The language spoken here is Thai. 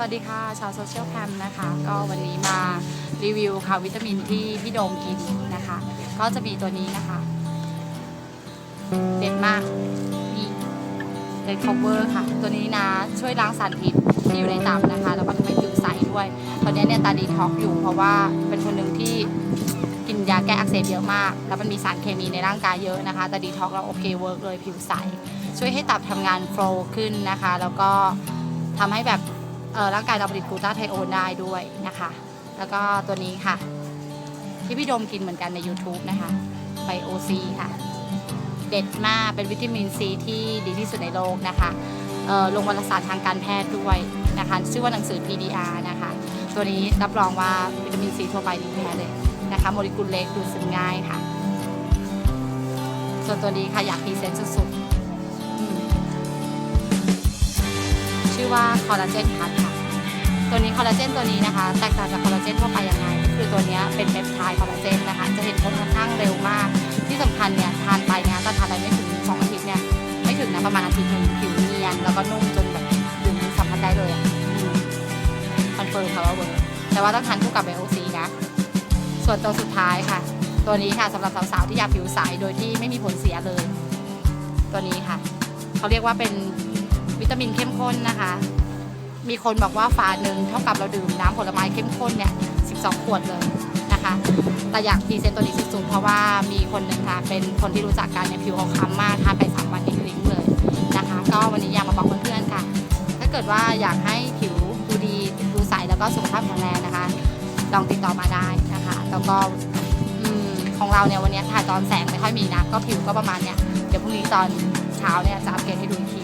สวัสดีค่ะ ชาวโซเชียลแคมนะคะ ก็วันนี้มารีวิวค่ะวิตามินที่พี่โดมกินนะคะ ก็จะมีตัวนี้นะคะ เด็ดมากนี่เด็ดคอเวอร์ค่ะ ตัวนี้นะ ช่วยล้างสารพิษที่อยู่ในตับนะคะ แล้วก็ทำให้ผิวใสด้วย ตอนนี้เนี่ยตาดีท็อกอยู่เพราะว่าเป็นคนหนึ่งที่กินยาแก้อักเสบเยอะมาก แล้วมันมีสารเคมีในร่างกายเยอะนะคะ แต่ดีท็อกเราโอเคเวิร์กเลยผิวใส ช่วยให้ตับทำงานโฟล์ขึ้นนะคะ แล้วก็ทำให้แบบ ร่างกายเราผลิตกลูตาไทโอนได้ด้วยนะคะ แล้วก็ตัวนี้ค่ะ ที่พี่โดมกินเหมือนกันใน YouTube นะคะไบโอซีค่ะ เด็ดมากเป็นวิตามินซีที่ดีที่สุดในโลกนะคะลงวารสารทางการแพทย์ด้วยนะคะชื่อว่าหนังสือ PDR นะคะ ตัวนี้รับรองว่าวิตามินซีทั่วไปดีแท้เลยนะคะโมเลกุลเล็กดูดซึมง่ายค่ะ ส่วนตัวนี้ค่ะอยากพรีเซนต์สุดๆ อว่าคอลลาเจนพัทค่ะ ตัวนี้คอลลาเจนตัวนี้นะคะ แตกต่างจากคอลลาเจนทั่วไปยังไง คือตัวนี้เป็นเปปไทด์คอลลาเจนนะคะ จะเห็นผลค่อนข้างเร็วมาก ที่สำคัญเนี่ยทานไปเนี่ยก็ทานไปไม่ถึงสองอาทิตย์เนี่ย ไม่ถึงนะประมาณอาทิตย์หนึ่งผิวเนียน แล้วก็นุ่มจนแบบดึงสัมผัสได้เลยอะคอนเฟิร์มค่ะว่าเวิร์กแต่ว่าต้องทานคู่กับไบโอซีนะ ส่วนตัวสุดท้ายค่ะ ตัวนี้ค่ะสำหรับสาวๆที่อยากผิวใสโดยที่ไม่มีผลเสียเลย ตัวนี้ค่ะ เขาเรียกว่าเป็น วิตามินเข้มข้นนะคะ มีคนบอกว่าฝาหนึ่งเท่ากับเราดื่มน้ำผลไม้เข้มข้นเนี่ย 12 ขวดเลยนะคะ แต่อยากพีเซนต์ตัวนี้สุดๆเพราะว่ามีคนหนึ่งค่ะ เป็นคนที่รู้จักกันเนี่ยผิวเขาคล้ำมากทานไป3วันทิ้งลิงเลยนะคะ ก็วันนี้อยากมาบอกเพื่อนๆค่ะ ถ้าเกิดว่าอยากให้ผิวดูดีดูใสแล้วก็สุขภาพแข็งแรงนะคะ ลองติดต่อมาได้นะคะ แล้วก็ของเราเนี่ยวันนี้ถ่ายตอนแสงไม่ค่อยมีนะ ก็ผิวก็ประมาณเนี้ยเดี๋ยวพรุ่งนี้ตอนเช้าเนี่ยจะอัปเดตให้ดูอีกที